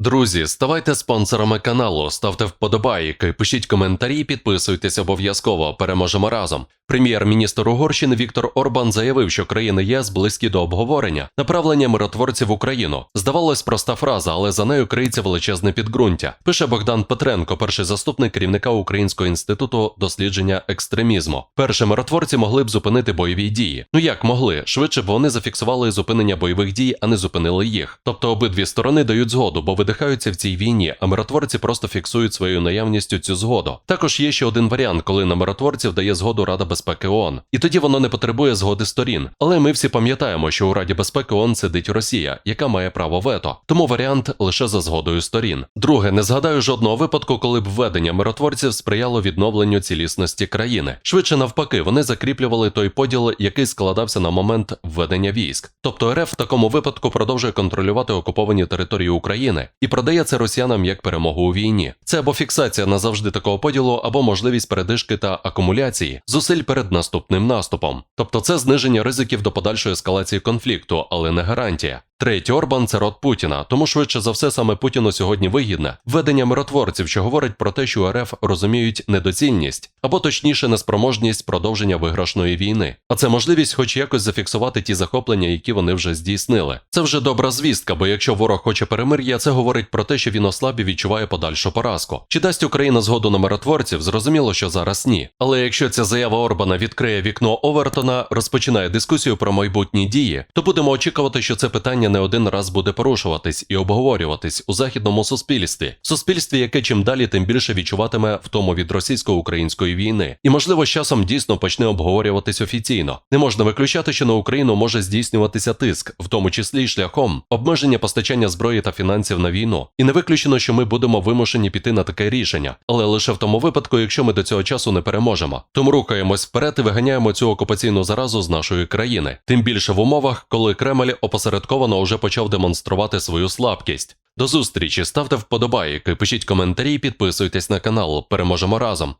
Друзі, ставайте спонсорами каналу, ставте вподобайки, пишіть коментарі, підписуйтесь обов'язково. Переможемо разом. Прем'єр-міністр Угорщини Віктор Орбан заявив, що країни ЄС близькі до обговорення направлення миротворців в Україну. Здавалось, проста фраза, але за нею криється величезне підґрунтя. Пише Богдан Петренко, перший заступник керівника Українського інституту дослідження екстремізму. Перші миротворці могли б зупинити бойові дії. Ну як могли? Швидше б вони зафіксували зупинення бойових дій, а не зупинили їх. Тобто обидві сторони дають згоду, бо видихаються в цій війні, а миротворці просто фіксують своєю наявністю цю згоду. Також є ще один варіант, коли на миротворців дає згоду Рада безпеки ООН. І тоді воно не потребує згоди сторін. Але ми всі пам'ятаємо, що у Раді безпеки ООН сидить Росія, яка має право вето. Тому варіант лише за згодою сторін. Друге, не згадаю жодного випадку, коли б введення миротворців сприяло відновленню цілісності країни. Швидше навпаки, вони закріплювали той поділ, який складався на момент введення військ. Тобто РФ в такому випадку продовжує контролювати окуповані території України і продає це росіянам як перемогу у війні. Це або фіксація назавжди такого поділу, або можливість передишки та акумуляції зусиль перед наступним наступом. Тобто це зниження ризиків до подальшої ескалації конфлікту, але не гарантія. Третій Орбан це род Путіна, тому швидше за все саме Путіну сьогодні вигідне введення миротворців, що говорить про те, що РФ розуміють недоцільність або точніше неспроможність продовження виграшної війни. А це можливість, хоч якось зафіксувати ті захоплення, які вони вже здійснили. Це вже добра звістка, бо якщо ворог хоче перемир'я, це говорить про те, що він ослаб і відчуває подальшу поразку. Чи дасть Україна згоду на миротворців? Зрозуміло, що зараз ні. Але якщо ця заява Орбана відкриє вікно Овертона, розпочинає дискусію про майбутні дії, то будемо очікувати, що це питання не один раз буде порушуватись і обговорюватись у західному суспільстві, суспільстві, яке чим далі, тим більше відчуватиме втому від російсько-української війни, і можливо з часом дійсно почне обговорюватись офіційно. Не можна виключати, що на Україну може здійснюватися тиск, в тому числі й шляхом обмеження постачання зброї та фінансів на війну. І не виключено, що ми будемо вимушені піти на таке рішення, але лише в тому випадку, якщо ми до цього часу не переможемо. Тому рухаємось вперед і виганяємо цю окупаційну заразу з нашої країни. Тим більше в умовах, коли Кремль опосередковано вже почав демонструвати свою слабкість. До зустрічі, ставте вподобайки, пишіть коментарі, підписуйтесь на канал. Переможемо разом.